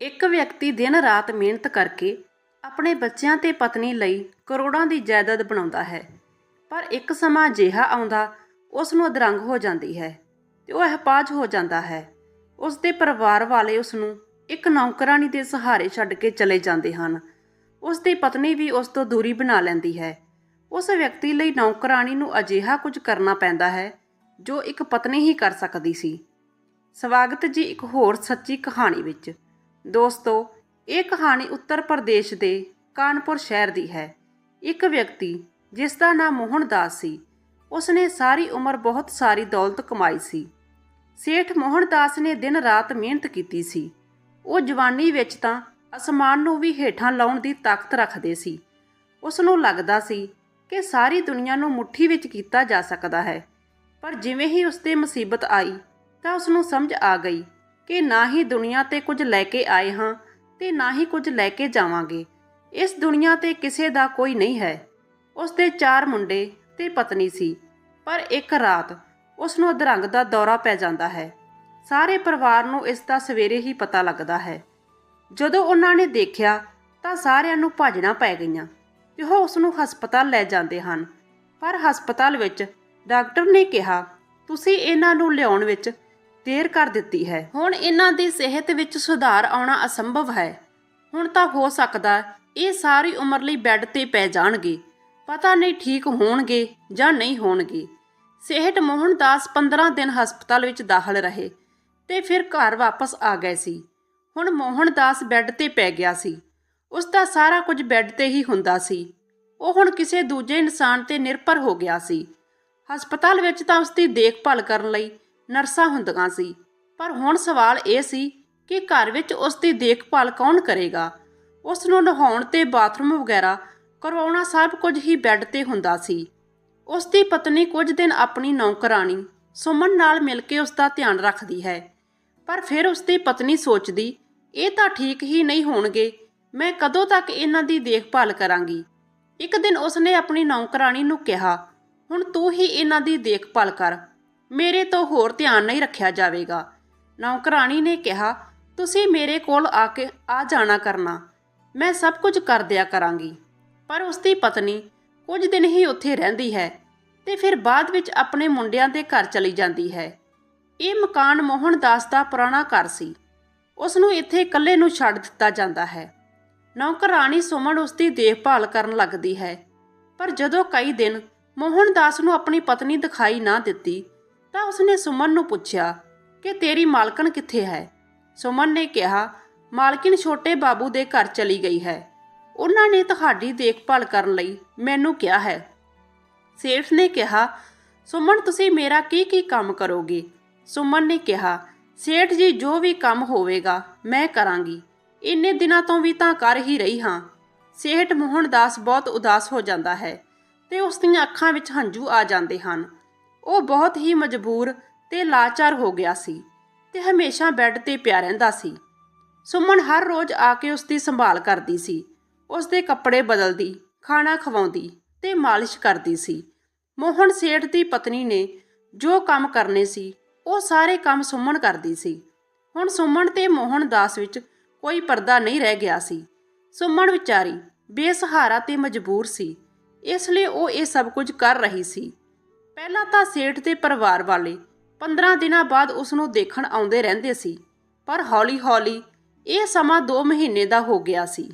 ਇੱਕ ਵਿਅਕਤੀ ਦਿਨ ਰਾਤ ਮਿਹਨਤ ਕਰਕੇ ਆਪਣੇ ਬੱਚਿਆਂ ਤੇ ਪਤਨੀ ਲਈ ਕਰੋੜਾਂ ਦੀ ਜਾਇਦਾਦ ਬਣਾਉਂਦਾ ਹੈ, ਪਰ ਇੱਕ ਸਮਾਂ ਅਜਿਹਾ ਆਉਂਦਾ ਉਸ ਨੂੰ ਅਧਰੰਗ ਹੋ ਜਾਂਦੀ ਹੈ ਤੇ ਉਹ ਅਹਪਾਜ ਹੋ ਜਾਂਦਾ ਹੈ। ਉਸ ਦੇ ਪਰਿਵਾਰ ਵਾਲੇ ਉਸ ਨੂੰ ਇੱਕ ਨੌਕਰਾਨੀ ਦੇ ਸਹਾਰੇ ਛੱਡ ਕੇ ਚਲੇ ਜਾਂਦੇ ਹਨ। ਉਸ ਦੀ ਪਤਨੀ ਵੀ ਉਸ ਤੋਂ ਦੂਰੀ ਬਣਾ ਲੈਂਦੀ ਹੈ। ਉਸ ਵਿਅਕਤੀ ਲਈ ਨੌਕਰਾਨੀ ਨੂੰ ਅਜਿਹਾ ਕੁਝ ਕਰਨਾ ਪੈਂਦਾ ਹੈ ਜੋ ਇੱਕ ਪਤਨੀ ਹੀ ਕਰ ਸਕਦੀ ਸੀ। ਸਵਾਗਤ ਜੀ ਇੱਕ ਹੋਰ ਸੱਚੀ ਕਹਾਣੀ ਵਿੱਚ। ਦੋਸਤੋ, ਇਹ ਕਹਾਣੀ ਉੱਤਰ ਪ੍ਰਦੇਸ਼ ਦੇ ਕਾਨਪੁਰ ਸ਼ਹਿਰ ਦੀ ਹੈ। ਇੱਕ ਵਿਅਕਤੀ ਜਿਸ ਦਾ ਨਾਮ ਮੋਹਨ ਸੀ, ਉਸਨੇ ਸਾਰੀ ਉਮਰ ਬਹੁਤ ਸਾਰੀ ਦੌਲਤ ਕਮਾਈ ਸੀ। ਸੇਠ ਮੋਹਨਦਾਸ ਨੇ ਦਿਨ ਰਾਤ ਮਿਹਨਤ ਕੀਤੀ ਸੀ। ਉਹ ਜਵਾਨੀ ਵਿੱਚ ਤਾਂ ਅਸਮਾਨ ਨੂੰ ਵੀ ਹੇਠਾਂ ਲਾਉਣ ਦੀ ਤਾਕਤ ਰੱਖਦੇ ਸੀ। ਉਸ ਨੂੰ ਲੱਗਦਾ ਸੀ ਕਿ ਸਾਰੀ ਦੁਨੀਆ ਨੂੰ ਮੁਠੀ ਵਿੱਚ ਕੀਤਾ ਜਾ ਸਕਦਾ ਹੈ। ਪਰ ਜਿਵੇਂ ਹੀ ਉਸ ਤੇ ਮੁਸੀਬਤ ਆਈ, ਤਾਂ ਉਸ ਨੂੰ ਸਮਝ ਆ ਗਈ ਕਿ ਨਾ ਹੀ ਦੁਨੀਆ ਤੇ ਕੁਝ ਲੈ ਕੇ ਆਏ ਹਾਂ ਤੇ ਨਾ ਹੀ ਕੁਝ ਲੈ ਕੇ ਜਾਵਾਂਗੇ। ਇਸ ਦੁਨੀਆ ਤੇ ਕਿਸੇ ਦਾ ਕੋਈ ਨਹੀਂ ਹੈ। ਉਸ ਦੇ ਚਾਰ ਮੁੰਡੇ ਤੇ ਪਤਨੀ ਸੀ, ਪਰ ਇੱਕ ਰਾਤ ਉਸ ਨੂੰ ਅਧਰੰਗ ਦਾ ਦੌਰਾ ਪੈ ਜਾਂਦਾ ਹੈ। ਸਾਰੇ ਪਰਿਵਾਰ ਨੂੰ ਇਸ ਦਾ ਸਵੇਰੇ ਹੀ ਪਤਾ ਲੱਗਦਾ ਹੈ। ਜਦੋਂ ਉਹਨਾਂ ਨੇ ਦੇਖਿਆ ਤਾਂ ਸਾਰਿਆਂ ਨੂੰ ਭਾਜਣਾ ਪੈ ਗਈਆਂ ਤੇ ਉਹ ਉਸ ਨੂੰ ਹਸਪਤਾਲ ਲੈ ਜਾਂਦੇ ਹਨ। ਪਰ ਹਸਪਤਾਲ ਵਿੱਚ ਡਾਕਟਰ ਨੇ ਕਿਹਾ, ਤੁਸੀਂ ਇਹਨਾਂ ਨੂੰ ਲਿਆਉਣ ਵਿੱਚ ਦੇਰ ਕਰ ਦਿੱਤੀ ਹੈ। ਹੁਣ ਇਹਨਾਂ ਦੀ ਸਿਹਤ ਵਿੱਚ ਸੁਧਾਰ ਆਉਣਾ ਅਸੰਭਵ ਹੈ। ਹੁਣ ਤਾਂ ਹੋ ਸਕਦਾ ਇਹ ਸਾਰੀ ਉਮਰ ਲਈ ਬੈੱਡ ਤੇ ਪੈ ਜਾਣਗੇ। ਪਤਾ ਨਹੀਂ ਠੀਕ ਹੋਣਗੇ ਜਾਂ ਨਹੀਂ ਹੋਣਗੇ। ਸਿਹਤ ਮੋਹਨ ਦਾਸ 15 ਦਿਨ ਹਸਪਤਾਲ ਵਿੱਚ ਦਾਖਲ ਰਹੇ ਤੇ ਫਿਰ ਘਰ ਵਾਪਸ ਆ ਗਏ ਸੀ। ਹੁਣ ਮੋਹਨਦਾਸ ਬੈੱਡ ਤੇ ਪੈ ਗਿਆ ਸੀ। ਉਸ ਦਾ ਸਾਰਾ ਕੁਝ ਬੈੱਡ ਤੇ ਹੀ ਹੁੰਦਾ ਸੀ। ਉਹ ਹੁਣ ਕਿਸੇ ਦੂਜੇ ਇਨਸਾਨ ਤੇ ਨਿਰਭਰ ਹੋ ਗਿਆ ਸੀ। ਹਸਪਤਾਲ ਵਿੱਚ ਤਾਂ ਉਸ ਦੀ ਦੇਖਭਾਲ ਕਰਨ ਲਈ ਨਰਸਾਂ ਹੁੰਦੀਆਂ ਸੀ। ਪਰ ਹੁਣ ਸਵਾਲ ਇਹ ਸੀ ਕਿ ਘਰ ਵਿੱਚ ਉਸ ਦੀ ਦੇਖਭਾਲ ਕੌਣ ਕਰੇਗਾ? ਉਸ ਨੂੰ ਨਹਾਉਣ ਤੇ ਬਾਥਰੂਮ ਵਗੈਰਾ ਕਰਵਾਉਣਾ ਸਭ ਕੁਝ ਹੀ ਬੈੱਡ ਤੇ ਹੁੰਦਾ ਸੀ। ਉਸ ਦੀ ਪਤਨੀ ਕੁਝ ਦਿਨ ਆਪਣੀ ਨੌਕਰਾਨੀ ਸੁਮਨ ਨਾਲ ਮਿਲ ਕੇ ਉਸ ਦਾ ਧਿਆਨ ਰੱਖਦੀ ਹੈ। ਪਰ ਫਿਰ ਉਸ ਦੀ ਪਤਨੀ ਸੋਚਦੀ, ਇਹ ਤਾਂ ਠੀਕ ਹੀ ਨਹੀਂ ਹੋਣਗੇ। ਮੈਂ ਕਦੋਂ ਤੱਕ ਇਹਨਾਂ ਦੀ ਦੇਖਭਾਲ ਕਰਾਂਗੀ? ਇੱਕ ਦਿਨ ਉਸਨੇ ਆਪਣੀ ਨੌਕਰਾਨੀ ਨੂੰ ਕਿਹਾ, ਹੁਣ ਤੂੰ ਹੀ ਇਹਨਾਂ ਦੀ ਦੇਖਭਾਲ ਕਰ। ਮੇਰੇ ਤੋਂ ਹੋਰ ਧਿਆਨ ਨਹੀਂ ਰੱਖਿਆ ਜਾਵੇਗਾ। ਨੌਕਰਾਨੀ ਨੇ ਕਿਹਾ, ਤੁਸੀਂ ਮੇਰੇ ਕੋਲ ਆ ਕੇ ਆ ਜਾਣਾ ਕਰਨਾ। ਮੈਂ ਸਭ ਕੁਝ ਕਰ ਦਿਆ ਕਰਾਂਗੀ। ਪਰ ਉਸ ਦੀ ਪਤਨੀ ਕੁਝ ਦਿਨ ਹੀ ਉੱਥੇ ਰਹਿੰਦੀ ਹੈ ਤੇ ਫਿਰ ਬਾਅਦ ਵਿੱਚ ਆਪਣੇ ਮੁੰਡਿਆਂ ਦੇ ਘਰ ਚਲੀ ਜਾਂਦੀ ਹੈ। ਇਹ ਮਕਾਨ ਮੋਹਨ ਦਾਸ ਦਾ ਪੁਰਾਣਾ ਘਰ ਸੀ। ਉਸ ਨੂੰ ਇੱਥੇ ਇਕੱਲੇ ਨੂੰ ਛੱਡ ਦਿੱਤਾ ਜਾਂਦਾ ਹੈ। ਨੌਕਰਾਨੀ ਸੁਮਨ ਉਸ ਦੀ ਦੇਖਭਾਲ ਕਰਨ ਲੱਗਦੀ ਹੈ। ਪਰ ਜਦੋਂ ਕਈ ਦਿਨ ਮੋਹਨ ਦਾਸ ਨੂੰ ਆਪਣੀ ਪਤਨੀ ਦਿਖਾਈ ਨਾ ਦਿੱਤੀ ਤਾਂ ਉਸਨੇ ਸੁਮਨ ਨੂੰ ਪੁੱਛਿਆ ਕਿ ਤੇਰੀ ਮਾਲਕਣ ਕਿੱਥੇ ਹੈ? ਸੁਮਨ ਨੇ ਕਿਹਾ ਮਾਲਕਿਨ ਛੋਟੇ ਬਾਬੂ ਦੇ ਘਰ ਚਲੀ ਗਈ ਹੈ। ਉਹਨਾਂ ਨੇ ਤੁਹਾਡੀ ਦੇਖਭਾਲ ਕਰਨ ਲਈ ਮੈਨੂੰ ਕਿਹਾ ਹੈ। ਸੇਠ ਨੇ ਕਿਹਾ, ਸੁਮਨ, ਤੁਸੀਂ ਮੇਰਾ ਕੀ ਕੀ ਕੰਮ ਕਰੋਗੇ? ਸੁਮਨ ਨੇ ਕਿਹਾ, ਸੇਠ ਜੀ, ਜੋ ਵੀ ਕੰਮ ਹੋਵੇਗਾ, ਮੈਂ ਕਰਾਂਗੀ। ਇੰਨੇ ਦਿਨਾਂ ਤੋਂ ਵੀ ਤਾਂ ਕਰ ਹੀ ਰਹੀ ਹਾਂ। ਸੇਠ ਮੋਹਨਦਾਸ ਬਹੁਤ ਉਦਾਸ ਹੋ ਜਾਂਦਾ ਹੈ ਤੇ ਉਸ ਦੀਆਂ ਅੱਖਾਂ ਵਿੱਚ ਹੰਝੂ ਆ ਜਾਂਦੇ ਹਨ। ਉਹ ਬਹੁਤ ਹੀ ਮਜਬੂਰ ਤੇ ਲਾਚਾਰ ਹੋ ਗਿਆ ਸੀ ਤੇ ਹਮੇਸ਼ਾ ਬੈੱਡ ਤੇ ਪਿਆ ਰਹਿੰਦਾ ਸੀ। ਸੁਮਨ ਹਰ ਰੋਜ਼ ਆ ਕੇ ਉਸ ਦੀ ਸੰਭਾਲ ਕਰਦੀ ਸੀ। ਉਸ ਦੇ ਕੱਪੜੇ ਬਦਲਦੀ, ਖਾਣਾ ਖਵਾਉਂਦੀ ਤੇ ਮਾਲਿਸ਼ ਕਰਦੀ ਸੀ। ਮੋਹਨ ਸੇਠ ਦੀ ਪਤਨੀ ਨੇ ਜੋ ਕੰਮ ਕਰਨੇ ਸੀ, ਉਹ ਸਾਰੇ ਕੰਮ ਸੁਮਨ ਕਰਦੀ ਸੀ। ਹੁਣ ਸੁਮਨ ਤੇ ਮੋਹਨ ਦਾਸ ਵਿੱਚ ਕੋਈ ਪਰਦਾ ਨਹੀਂ ਰਹਿ ਗਿਆ ਸੀ। ਸੁਮਨ ਵਿਚਾਰੀ ਬੇਸਹਾਰਾ ਤੇ ਮਜਬੂਰ ਸੀ। ਇਸ ਲਈ ਉਹ ਇਹ ਸਭ ਕੁਝ ਕਰ ਰਹੀ ਸੀ। ਪਹਿਲਾਂ ਤਾਂ ਸੇਠ ਦੇ ਪਰਿਵਾਰ ਵਾਲੇ 15 ਦਿਨਾਂ ਬਾਅਦ ਉਸ ਨੂੰ ਦੇਖਣ ਆਉਂਦੇ ਰਹਿੰਦੇ ਸੀ, ਪਰ ਹੌਲੀ-ਹੌਲੀ ਇਹ ਸਮਾਂ 2 ਮਹੀਨੇ ਦਾ ਹੋ ਗਿਆ ਸੀ।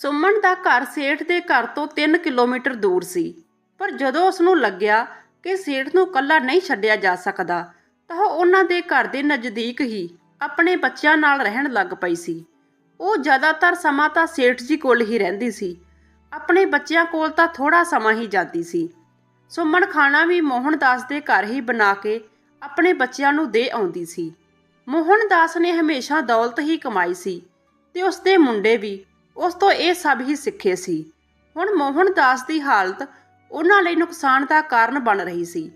ਸੁਮਨ ਦਾ ਘਰ ਸੇਠ ਦੇ ਘਰ ਤੋਂ 3 ਕਿਲੋਮੀਟਰ ਦੂਰ ਸੀ, ਪਰ ਜਦੋਂ ਉਸ ਨੂੰ ਲੱਗਿਆ ਕਿ ਸੇਠ ਨੂੰ ਇਕੱਲਾ ਨਹੀਂ ਛੱਡਿਆ ਜਾ ਸਕਦਾ, ਤਾਂ ਉਹ ਉਹਨਾਂ ਦੇ ਘਰ ਦੇ ਨਜ਼ਦੀਕ ਹੀ ਆਪਣੇ ਬੱਚਿਆਂ ਨਾਲ ਰਹਿਣ ਲੱਗ ਪਈ ਸੀ। ਉਹ ਜ਼ਿਆਦਾਤਰ ਸਮਾਂ ਤਾਂ ਸੇਠ ਜੀ ਕੋਲ ਹੀ ਰਹਿੰਦੀ ਸੀ, ਆਪਣੇ ਬੱਚਿਆਂ ਕੋਲ ਤਾਂ ਥੋੜਾ ਸਮਾਂ ਹੀ ਜਾਂਦੀ ਸੀ। ਸੁਮਨ ਖਾਣਾ ਵੀ ਮੋਹਨਦਾਸ ਦੇ ਘਰ ਹੀ ਬਣਾ ਕੇ ਆਪਣੇ ਬੱਚਿਆਂ ਨੂੰ ਦੇ ਆਉਂਦੀ ਸੀ। ਮੋਹਨਦਾਸ ਨੇ ਹਮੇਸ਼ਾ ਦੌਲਤ ਹੀ ਕਮਾਈ ਸੀ ਤੇ ਉਸ ਦੇ ਮੁੰਡੇ ਵੀ ਉਸ ਤੋਂ ਇਹ ਸਭ ਹੀ ਸਿੱਖੇ ਸੀ। ਹੁਣ ਮੋਹਨਦਾਸ ਦੀ ਹਾਲਤ ਉਹਨਾਂ ਲਈ ਨੁਕਸਾਨ ਦਾ ਕਾਰਨ ਬਣ ਰਹੀ ਸੀ।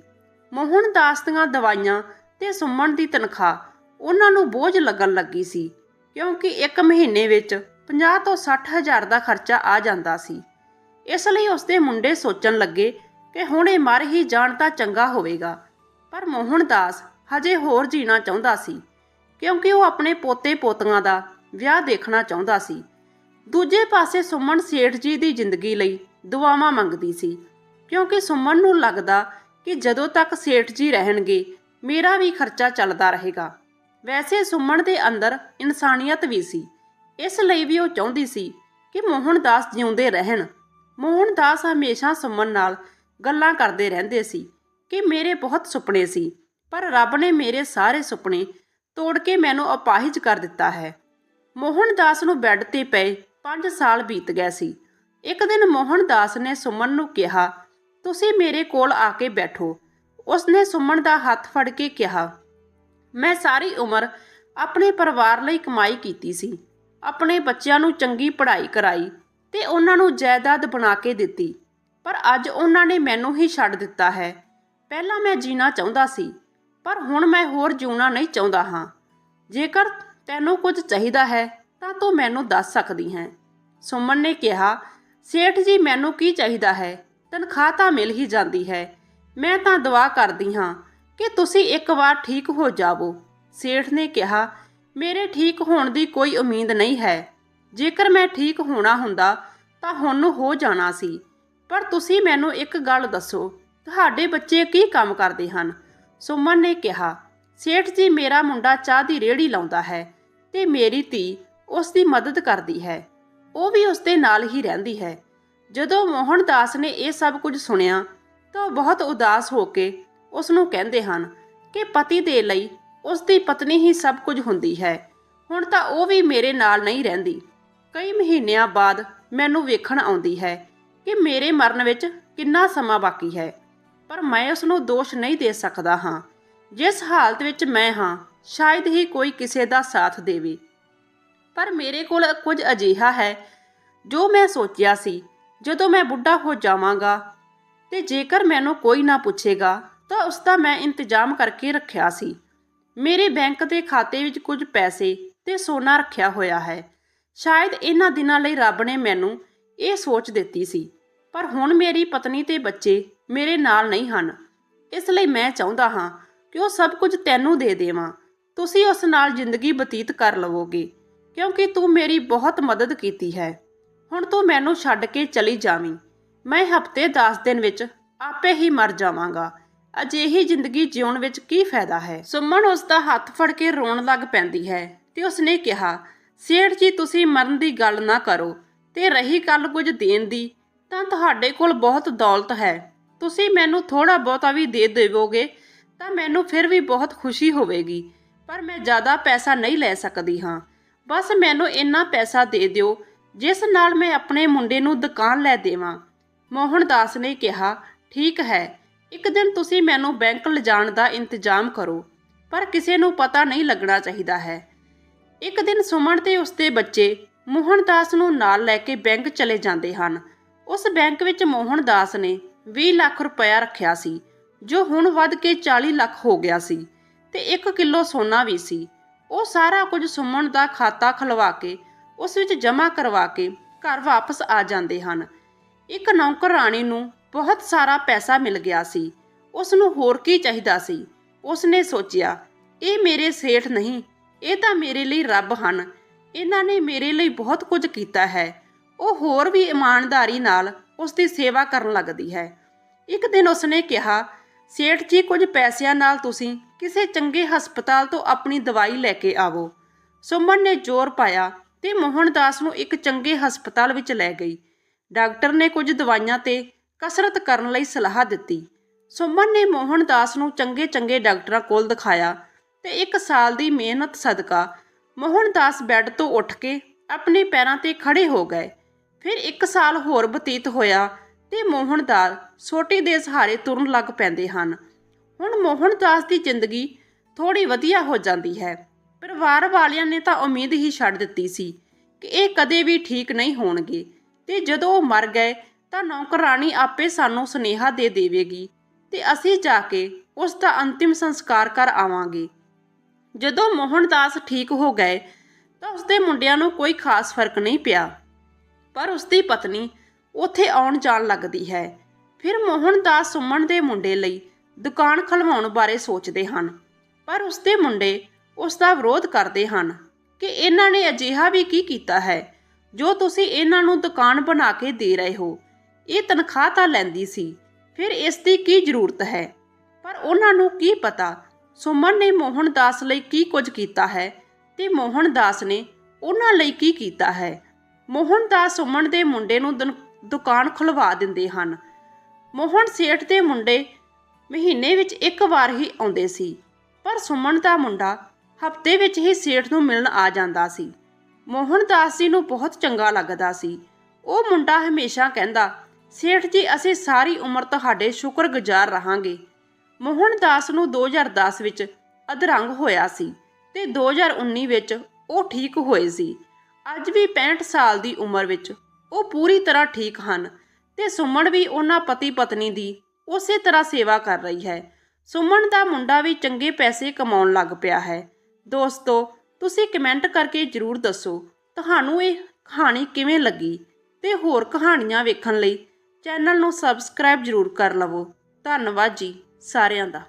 ਮੋਹਨਦਾਸ ਦੀਆਂ ਦਵਾਈਆਂ ਤੇ ਸੁਮਨ ਦੀ ਤਨਖਾਹ ਉਹਨਾਂ ਨੂੰ ਬੋਝ ਲੱਗਣ ਲੱਗੀ ਸੀ ਕਿਉਂਕਿ ਇੱਕ ਮਹੀਨੇ ਵਿੱਚ 50 ਤੋਂ 60 ਹਜ਼ਾਰ ਦਾ ਖਰਚਾ ਆ ਜਾਂਦਾ ਸੀ। ਇਸ ਲਈ ਉਸਦੇ ਮੁੰਡੇ ਸੋਚਣ ਲੱਗੇ ਕਿ ਹੁਣ ਇਹ ਮਰ ਹੀ ਜਾਣ ਤਾਂ ਚੰਗਾ ਹੋਵੇਗਾ। ਪਰ ਮੋਹਨਦਾਸ ਹਜੇ ਹੋਰ ਜੀਣਾ ਚਾਹੁੰਦਾ ਸੀ, ਕਿਉਂਕਿ ਉਹ ਆਪਣੇ ਪੋਤੇ ਪੋਤੀਆਂ ਦਾ ਵਿਆਹ ਦੇਖਣਾ ਚਾਹੁੰਦਾ ਸੀ। ਦੂਜੇ ਪਾਸੇ ਸੁਮਨ ਸੇਠ ਜੀ ਦੀ ਜ਼ਿੰਦਗੀ ਲਈ ਦੁਆਵਾਂ ਮੰਗਦੀ ਸੀ, ਕਿਉਂਕਿ ਸੁਮਨ ਨੂੰ ਲੱਗਦਾ ਕਿ ਜਦੋਂ ਤੱਕ ਸੇਠ ਜੀ ਰਹਿਣਗੇ, ਮੇਰਾ ਵੀ ਖਰਚਾ ਚੱਲਦਾ ਰਹੇਗਾ। ਵੈਸੇ ਸੁਮਨ ਦੇ ਅੰਦਰ ਇਨਸਾਨੀਅਤ ਵੀ ਸੀ, ਇਸ ਲਈ ਵੀ ਉਹ ਚਾਹੁੰਦੀ ਸੀ ਕਿ ਮੋਹਨਦਾਸ ਜਿਉਂਦੇ ਰਹਿਣ। ਮੋਹਨਦਾਸ ਹਮੇਸ਼ਾ ਸੁਮਨ ਨਾਲ ਗੱਲਾਂ ਕਰਦੇ ਰਹਿੰਦੇ ਸੀ ਕਿ ਮੇਰੇ ਬਹੁਤ ਸੁਪਨੇ ਸੀ, ਪਰ ਰੱਬ ਨੇ ਮੇਰੇ ਸਾਰੇ ਸੁਪਨੇ ਤੋੜ ਕੇ ਮੈਨੂੰ ਅਪਾਹਿਜ ਕਰ ਦਿੱਤਾ ਹੈ। ਮੋਹਨਦਾਸ ਨੂੰ ਬੈੱਡ ਤੇ ਪਏ 5 ਸਾਲ ਬੀਤ ਗਏ ਸੀ। ਇੱਕ ਦਿਨ ਮੋਹਨਦਾਸ ਨੇ ਸੁਮਨ ਨੂੰ ਕਿਹਾ, ਤੁਸੀਂ ਮੇਰੇ ਕੋਲ ਆ ਕੇ ਬੈਠੋ। ਉਸਨੇ ਸੁਮਨ ਦਾ ਹੱਥ ਫੜ ਕੇ ਕਿਹਾ, ਮੈਂ ਸਾਰੀ ਉਮਰ ਆਪਣੇ ਪਰਿਵਾਰ ਲਈ ਕਮਾਈ ਕੀਤੀ ਸੀ। ਆਪਣੇ ਬੱਚਿਆਂ ਨੂੰ ਚੰਗੀ ਪੜ੍ਹਾਈ ਕਰਾਈ ਤੇ ਉਹਨਾਂ ਨੂੰ ਜਾਇਦਾਦ ਬਣਾ ਕੇ ਦਿੱਤੀ। ਪਰ ਅੱਜ ਉਹਨਾਂ ਨੇ ਮੈਨੂੰ ਹੀ ਛੱਡ ਦਿੱਤਾ ਹੈ। ਪਹਿਲਾਂ ਮੈਂ ਜੀਣਾ ਚਾਹੁੰਦਾ ਸੀ, ਪਰ ਹੁਣ ਮੈਂ ਹੋਰ ਜਿਉਣਾ ਨਹੀਂ ਚਾਹੁੰਦਾ ਹਾਂ। ਜੇਕਰ ਤੈਨੂੰ ਕੁਝ ਚਾਹੀਦਾ ਹੈ, ਤਾਂ ਤੂੰ ਮੈਨੂੰ ਦੱਸ ਸਕਦੀ ਹੈ। ਸੁਮਨ ਨੇ ਕਿਹਾ, ਸੇਠ ਜੀ, ਮੈਨੂੰ ਕੀ ਚਾਹੀਦਾ ਹੈ? ਤਨਖਾਹ ਤਾਂ ਮਿਲ ਹੀ ਜਾਂਦੀ ਹੈ। ਮੈਂ ਤਾਂ ਦੁਆ ਕਰਦੀ ਹਾਂ ਕਿ ਤੁਸੀਂ ਇੱਕ ਵਾਰ ਠੀਕ ਹੋ ਜਾਵੋ। ਸੇਠ ਨੇ ਕਿਹਾ, ਮੇਰੇ ਠੀਕ ਹੋਣ ਦੀ ਕੋਈ ਉਮੀਦ ਨਹੀਂ ਹੈ। ਜੇਕਰ ਮੈਂ ਠੀਕ ਹੋਣਾ ਹੁੰਦਾ, ਤਾਂ ਹੁਣ ਹੋ ਜਾਣਾ ਸੀ। ਪਰ ਤੁਸੀਂ ਮੈਨੂੰ ਇੱਕ ਗੱਲ ਦੱਸੋ, ਤੁਹਾਡੇ ਬੱਚੇ ਕੀ ਕੰਮ ਕਰਦੇ ਹਨ? ਸੁਮਨ ਨੇ ਕਿਹਾ, ਸੇਠ ਜੀ ਮੇਰਾ ਮੁੰਡਾ ਚਾਹ ਦੀ ਰੇਹੜੀ ਲਾਉਂਦਾ ਹੈ ਤੇ ਮੇਰੀ ਧੀ ਉਸ ਦੀ ਮਦਦ ਕਰਦੀ ਹੈ। ਉਹ ਵੀ ਉਸ ਦੇ ਨਾਲ ਹੀ ਰਹਿੰਦੀ ਹੈ। ਜਦੋਂ ਮੋਹਨਦਾਸ ਨੇ ਇਹ ਸਭ ਕੁਝ ਸੁਣਿਆ, ਤਾਂ ਉਹ ਬਹੁਤ ਉਦਾਸ ਹੋ ਕੇ ਉਸ ਨੂੰ ਕਹਿੰਦੇ ਹਨ ਕਿ ਪਤੀ ਦੇ ਲਈ ਉਸ ਦੀ ਪਤਨੀ ਹੀ ਸਭ ਕੁਝ ਹੁੰਦੀ ਹੈ। ਹੁਣ ਤਾਂ ਉਹ ਵੀ ਮੇਰੇ ਨਾਲ ਨਹੀਂ ਰਹਿੰਦੀ। ਕਈ ਮਹੀਨਿਆਂ ਬਾਅਦ ਮੈਨੂੰ ਵੇਖਣ ਆਉਂਦੀ ਹੈ। ਕਿ ਮੇਰੇ ਮਰਨ ਵਿੱਚ ਕਿੰਨਾ ਸਮਾਂ ਬਾਕੀ ਹੈ, ਪਰ ਮੈਂ ਉਸ ਨੂੰ ਦੋਸ਼ ਨਹੀਂ ਦੇ ਸਕਦਾ ਹਾਂ। ਜਿਸ ਹਾਲਤ ਵਿੱਚ ਮੈਂ ਹਾਂ, ਸ਼ਾਇਦ ਹੀ ਕੋਈ ਕਿਸੇ ਦਾ ਸਾਥ ਦੇਵੇ। ਪਰ ਮੇਰੇ ਕੋਲ ਕੁਝ ਅਜਿਹਾ ਹੈ, ਜੋ ਮੈਂ ਸੋਚਿਆ ਸੀ, ਜਦੋਂ ਮੈਂ ਬੁੱਢਾ ਹੋ ਜਾਵਾਂਗਾ, ਤੇ ਜੇਕਰ ਮੈਨੂੰ ਕੋਈ ਨਾ ਪੁੱਛੇਗਾ, ਤਾਂ ਉਸ ਦਾ ਮੈਂ ਇੰਤਜ਼ਾਮ ਕਰਕੇ ਰੱਖਿਆ ਸੀ। ਮੇਰੇ ਬੈਂਕ ਦੇ ਖਾਤੇ ਵਿੱਚ ਕੁਝ ਪੈਸੇ ਤੇ ਸੋਨਾ ਰੱਖਿਆ ਹੋਇਆ ਹੈ। ਸ਼ਾਇਦ ਇਹਨਾਂ ਦਿਨਾਂ ਲਈ ਰੱਬ ਨੇ ਮੈਨੂੰ ਇਹ ਸੋਚ ਦਿੱਤੀ ਸੀ, ਪਰ ਹੁਣ ਮੇਰੀ ਪਤਨੀ ਤੇ ਬੱਚੇ ਮੇਰੇ ਨਾਲ ਨਹੀਂ ਹਨ। ਇਸ ਲਈ ਮੈਂ ਚਾਹੁੰਦਾ ਹਾਂ ਕਿ ਉਹ ਸਭ ਕੁਝ ਤੈਨੂੰ ਦੇ ਦੇਵਾਂ। ਤੁਸੀਂ ਉਸ ਨਾਲ ਜ਼ਿੰਦਗੀ ਬਤੀਤ ਕਰ ਲਵੋਗੇ, ਕਿਉਂਕਿ ਤੂੰ ਮੇਰੀ ਬਹੁਤ ਮਦਦ ਕੀਤੀ ਹੈ। ਹੁਣ ਤੂੰ ਮੈਨੂੰ ਛੱਡ ਕੇ ਚਲੀ ਜਾਵੀਂ। ਮੈਂ ਹਫ਼ਤੇ 10 ਦਿਨ ਵਿੱਚ ਆਪੇ ਹੀ ਮਰ ਜਾਵਾਂਗਾ। ਅਜਿਹੀ ਜ਼ਿੰਦਗੀ ਜਿਉਣ ਵਿੱਚ ਕੀ ਫਾਇਦਾ ਹੈ? ਸੁਮਨ ਉਸ ਦਾ ਹੱਥ ਫੜ ਕੇ ਰੋਣ ਲੱਗ ਪੈਂਦੀ ਹੈ ਤੇ ਉਸਨੇ ਕਿਹਾ, ਸੇਠ ਜੀ, ਤੁਸੀਂ ਮਰਨ ਦੀ ਗੱਲ ਨਾ ਕਰੋ। ਤੇ ਰਹੀ ਗੱਲ ਕੁਝ ਦੇਣ ਦੀ, ਤਾਂ ਤੁਹਾਡੇ ਕੋਲ ਬਹੁਤ ਦੌਲਤ ਹੈ। ਤੁਸੀਂ ਮੈਨੂੰ ਥੋੜਾ ਬਹੁਤਾ ਵੀ ਦੇ ਦੇਵੋਗੇ, ਤਾਂ ਮੈਨੂੰ ਫਿਰ ਵੀ ਬਹੁਤ ਖੁਸ਼ੀ ਹੋਵੇਗੀ, ਪਰ ਮੈਂ ਜ਼ਿਆਦਾ ਪੈਸਾ ਨਹੀਂ ਲੈ ਸਕਦੀ ਹਾਂ। ਬਸ ਮੈਨੂੰ ਇੰਨਾ ਪੈਸਾ ਦੇ ਦਿਓ, ਜਿਸ ਨਾਲ ਮੈਂ ਆਪਣੇ ਮੁੰਡੇ ਨੂੰ ਦੁਕਾਨ ਲੈ ਦੇਵਾਂ। ਮੋਹਨਦਾਸ ਨੇ ਕਿਹਾ, ਠੀਕ ਹੈ, ਇੱਕ ਦਿਨ ਤੁਸੀਂ ਮੈਨੂੰ ਬੈਂਕ ਲਿਜਾਣ ਦਾ ਇੰਤਜ਼ਾਮ ਕਰੋ, ਪਰ ਕਿਸੇ ਨੂੰ ਪਤਾ ਨਹੀਂ ਲੱਗਣਾ ਚਾਹੀਦਾ ਹੈ। ਇੱਕ ਦਿਨ ਸੁਮਨ ਤੇ ਉਸਦੇ ਬੱਚੇ ਮੋਹਨਦਾਸ ਨੂੰ ਨਾਲ ਲੈ ਕੇ ਬੈਂਕ ਚਲੇ ਜਾਂਦੇ ਹਨ। ਉਸ ਬੈਂਕ ਵਿੱਚ ਮੋਹਨਦਾਸ ਨੇ 20 ਲੱਖ ਰੁਪਇਆ ਰੱਖਿਆ ਸੀ, ਜੋ ਹੁਣ ਵੱਧ ਕੇ 40 ਲੱਖ ਹੋ ਗਿਆ ਸੀ ਤੇ 1 ਕਿਲੋ ਸੋਨਾ ਵੀ ਸੀ। ਉਹ ਸਾਰਾ ਕੁਝ ਸੁਮਨ ਦਾ ਖਾਤਾ ਖਲਵਾ ਕੇ, ਉਸ ਵਿੱਚ ਜਮ੍ਹਾਂ ਕਰਵਾ ਕੇ ਘਰ ਵਾਪਸ ਆ ਜਾਂਦੇ ਹਨ। ਇੱਕ ਨੌਕਰ ਰਾਣੀ ਨੂੰ ਬਹੁਤ ਸਾਰਾ ਪੈਸਾ ਮਿਲ ਗਿਆ ਸੀ। ਉਸ ਨੂੰ ਹੋਰ ਕੀ ਚਾਹੀਦਾ ਸੀ? ਉਸ ਨੇ ਸੋਚਿਆ, ਇਹ ਮੇਰੇ ਸੇਠ ਨਹੀਂ, ਇਹ ਤਾਂ ਮੇਰੇ ਲਈ ਰੱਬ ਹਨ। ਇਹਨਾਂ ਨੇ ਮੇਰੇ ਲਈ ਬਹੁਤ ਕੁਝ ਕੀਤਾ ਹੈ। ਉਹ ਹੋਰ ਵੀ ਇਮਾਨਦਾਰੀ ਨਾਲ ਉਸ ਦੀ ਸੇਵਾ ਕਰਨ ਲੱਗਦੀ ਹੈ। ਇੱਕ ਦਿਨ ਉਸਨੇ ਕਿਹਾ, ਸੇਠ ਜੀ, ਕੁਝ ਪੈਸਿਆਂ ਨਾਲ ਤੁਸੀਂ ਕਿਸੇ ਚੰਗੇ ਹਸਪਤਾਲ ਤੋਂ ਆਪਣੀ ਦਵਾਈ ਲੈ ਕੇ ਆਵੋ। ਸੁਮਨ ਨੇ ਜ਼ੋਰ ਪਾਇਆ ਤੇ ਮੋਹਨਦਾਸ ਨੂੰ ਇੱਕ ਚੰਗੇ ਹਸਪਤਾਲ ਵਿੱਚ ਲੈ ਗਈ। ਡਾਕਟਰ ਨੇ ਕੁਝ ਦਵਾਈਆਂ ਤੇ ਕਸਰਤ ਕਰਨ ਲਈ ਸਲਾਹ ਦਿੱਤੀ। ਸੁਮਨ ਨੇ ਮੋਹਨਦਾਸ ਨੂੰ ਚੰਗੇ ਚੰਗੇ ਡਾਕਟਰਾਂ ਕੋਲ ਦਿਖਾਇਆ ਤੇ ਇੱਕ ਸਾਲ ਦੀ ਮਿਹਨਤ ਸਦਕਾ ਮੋਹਨਦਾਸ ਬੈੱਡ ਤੋਂ ਉੱਠ ਕੇ ਆਪਣੇ ਪੈਰਾਂ ਤੇ ਖੜੇ ਹੋ ਗਏ। ਫਿਰ ਇੱਕ ਸਾਲ ਹੋਰ ਬਤੀਤ ਹੋਇਆ ਤੇ ਮੋਹਨਦਾਸ ਛੋਟੀ ਦੇ ਸਹਾਰੇ ਤੁਰਨ ਲੱਗ ਪੈਂਦੇ ਹਨ। ਹੁਣ ਮੋਹਨਦਾਸ ਦੀ ਜ਼ਿੰਦਗੀ ਥੋੜੀ ਵਧੀਆ ਹੋ ਜਾਂਦੀ ਹੈ। ਪਰਿਵਾਰ ਵਾਲਿਆਂ ਨੇ ਤਾਂ ਉਮੀਦ ਹੀ ਛੱਡ ਦਿੱਤੀ ਸੀ ਕਿ ਇਹ ਕਦੇ ਵੀ ਠੀਕ ਨਹੀਂ ਹੋਣਗੇ ਤੇ ਜਦੋਂ ਉਹ ਮਰ ਗਏ ਤਾਂ ਨੌਕਰਾਨੀ ਆਪੇ ਸਾਨੂੰ ਸੁਨੇਹਾ ਦੇ ਦੇਵੇਗੀ ਤੇ ਅਸੀਂ ਜਾ ਕੇ ਉਸ ਦਾ ਅੰਤਿਮ ਸੰਸਕਾਰ ਕਰ ਆਵਾਂਗੇ। ਜਦੋਂ ਮੋਹਨਦਾਸ ਠੀਕ ਹੋ ਗਏ ਤਾਂ ਉਸਦੇ ਮੁੰਡਿਆਂ ਨੂੰ ਕੋਈ ਖਾਸ ਫ਼ਰਕ ਨਹੀਂ ਪਿਆ। ਪਰ ਉਸਦੀ ਪਤਨੀ ਉੱਥੇ ਆਉਣ ਜਾਣ ਲੱਗਦੀ ਹੈ। ਫਿਰ ਮੋਹਨਦਾਸ ਸੁਮਨ ਦੇ ਮੁੰਡੇ ਲਈ ਦੁਕਾਨ ਖਲਵਾਉਣ ਬਾਰੇ ਸੋਚਦੇ ਹਨ। ਪਰ ਉਸਦੇ ਮੁੰਡੇ ਉਸ ਦਾ ਵਿਰੋਧ ਕਰਦੇ ਹਨ ਕਿ ਇਹਨਾਂ ਨੇ ਅਜਿਹਾ ਵੀ ਕੀ ਕੀਤਾ ਹੈ? ਜੋ ਤੁਸੀਂ ਇਹਨਾਂ ਨੂੰ ਦੁਕਾਨ ਬਣਾ ਕੇ ਦੇ ਰਹੇ ਹੋ, ਇਹ ਤਨਖਾਹ ਤਾਂ ਲੈਂਦੀ ਸੀ, ਫਿਰ ਇਸ ਦੀ ਕੀ ਜ਼ਰੂਰਤ ਹੈ? ਪਰ ਉਹਨਾਂ ਨੂੰ ਕੀ ਪਤਾ ਸੁਮਨ ਨੇ ਮੋਹਨਦਾਸ ਲਈ ਕੀ ਕੁਝ ਕੀਤਾ ਹੈ ਤੇ ਮੋਹਨਦਾਸ ਨੇ ਉਹਨਾਂ ਲਈ ਕੀ ਕੀਤਾ ਹੈ? ਮੋਹਨਦਾਸ ਸੁਮਨ ਦੇ ਮੁੰਡੇ ਨੂੰ ਦਨ- ਦੁਕਾਨ ਖੁਲਵਾ ਦਿੰਦੇ ਹਨ। ਮੋਹਨ ਸੇਠ ਦੇ ਮੁੰਡੇ ਮਹੀਨੇ ਵਿੱਚ ਇੱਕ ਵਾਰ ਹੀ ਆਉਂਦੇ ਸੀ, ਪਰ ਸੁਮਨ ਦਾ ਮੁੰਡਾ ਹਫ਼ਤੇ ਵਿੱਚ ਹੀ ਸੇਠ ਨੂੰ ਮਿਲਣ ਆ ਜਾਂਦਾ ਸੀ। ਮੋਹਨਦਾਸ ਜੀ ਨੂੰ ਬਹੁਤ ਚੰਗਾ ਲੱਗਦਾ ਸੀ। ਉਹ ਮੁੰਡਾ ਹਮੇਸ਼ਾ ਕਹਿੰਦਾ, ਸੇਠ ਜੀ, ਅਸੀਂ ਸਾਰੀ ਉਮਰ ਤੁਹਾਡੇ ਸ਼ੁਕਰਗੁਜ਼ਾਰ ਰਹਾਂਗੇ। ਮੋਹਨ ਦਾਸ ਨੂੰ 2010 ਵਿੱਚ ਅਧਰੰਗ ਹੋਇਆ ਸੀ ਤੇ 2019 ਵਿੱਚ ਉਹ ਠੀਕ ਹੋਏ ਸੀ। ਅੱਜ ਵੀ 65 ਸਾਲ ਦੀ ਉਮਰ ਵਿੱਚ ਉਹ ਪੂਰੀ ਤਰ੍ਹਾਂ ਠੀਕ ਹਨ ਤੇ ਸੁਮਨ ਵੀ ਉਹਨਾਂ ਪਤੀ ਪਤਨੀ ਦੀ ਉਸੇ ਤਰ੍ਹਾਂ ਸੇਵਾ ਕਰ ਰਹੀ ਹੈ। ਸੁਮਨ ਦਾ ਮੁੰਡਾ ਵੀ ਚੰਗੇ ਪੈਸੇ ਕਮਾਉਣ ਲੱਗ ਪਿਆ ਹੈ। ਦੋਸਤੋ, ਤੁਸੀਂ ਕਮੈਂਟ ਕਰਕੇ ਜਰੂਰ ਦੱਸੋ, ਤੁਹਾਨੂੰ ਇਹ ਕਹਾਣੀ ਕਿਵੇਂ ਲੱਗੀ? ਤੇ ਹੋਰ ਕਹਾਣੀਆਂ ਵੇਖਣ ਲਈ ਚੈਨਲ ਨੂੰ ਸਬਸਕ੍ਰਾਈਬ ਜਰੂਰ ਕਰ ਲਵੋ। ਧੰਨਵਾਦ ਜੀ। ਸਾਰਿਆਂ ਦਾ।